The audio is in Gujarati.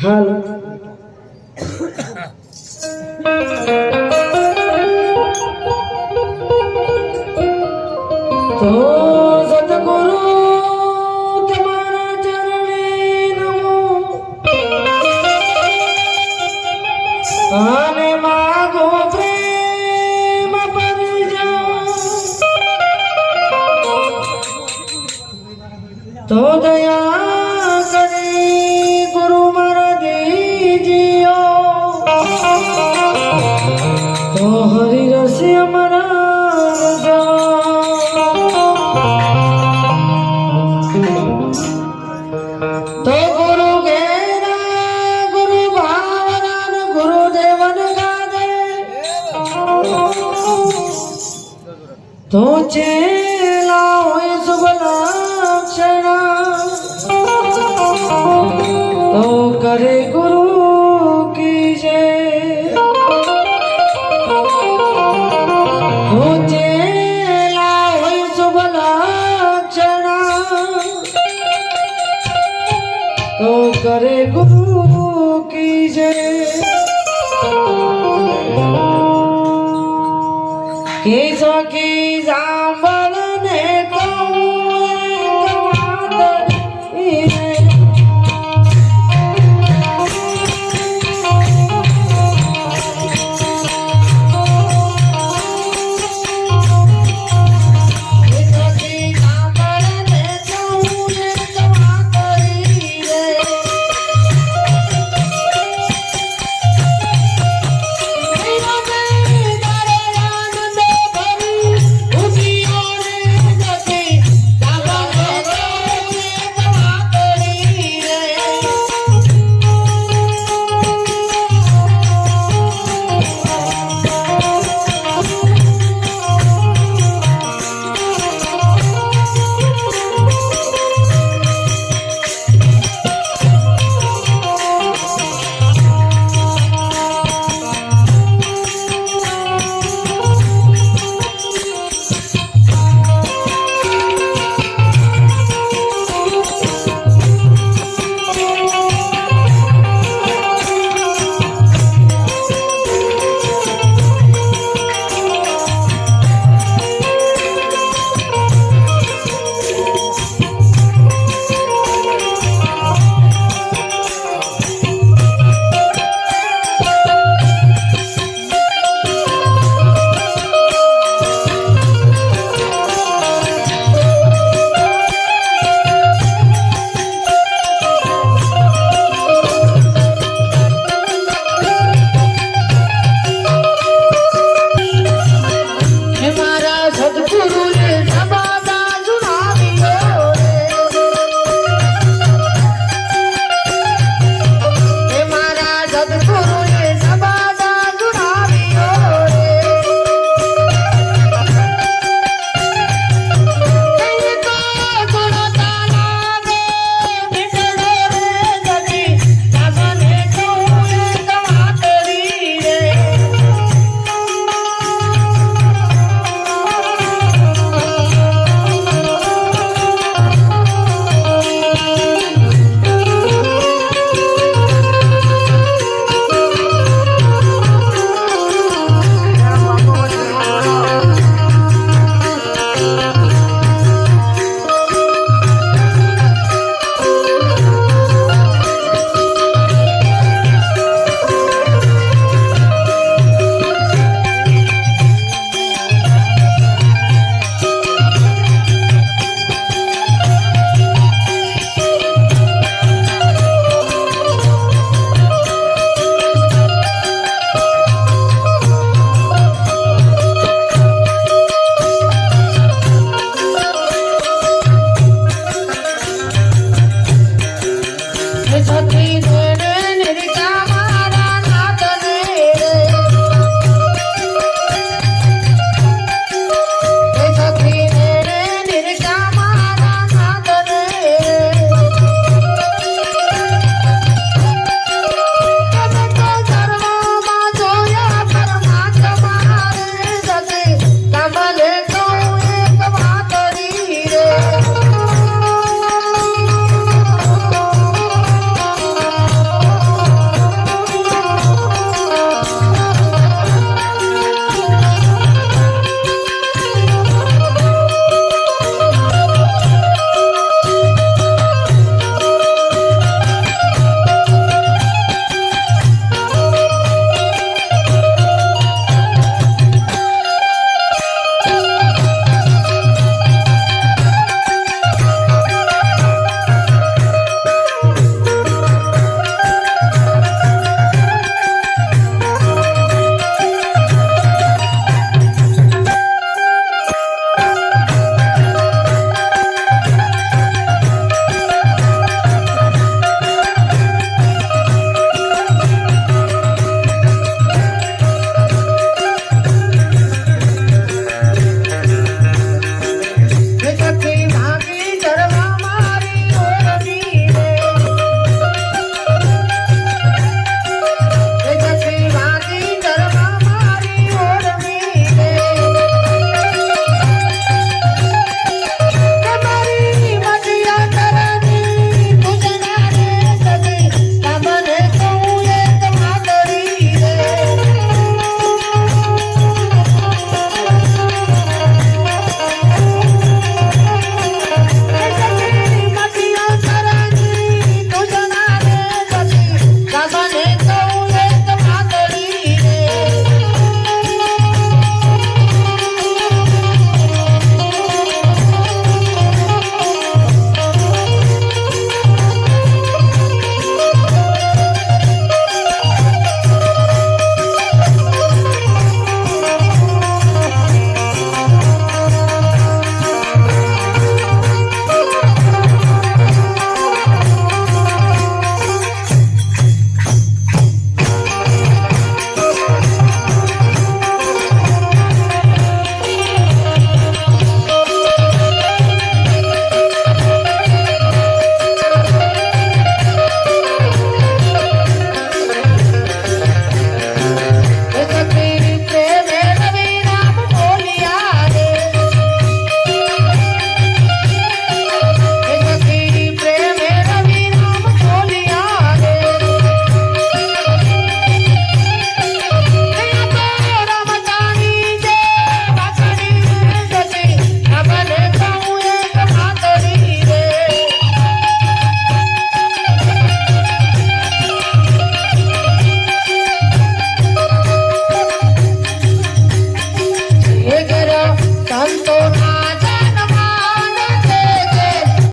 hello 走 તો ચેલા હોય શુભ લક્ષણા તો કરે ગુરુ કી જય. તો ચેલા હોય શુભ લક્ષણા તો કરે ગુરુ કે સખી જા সতী ধরে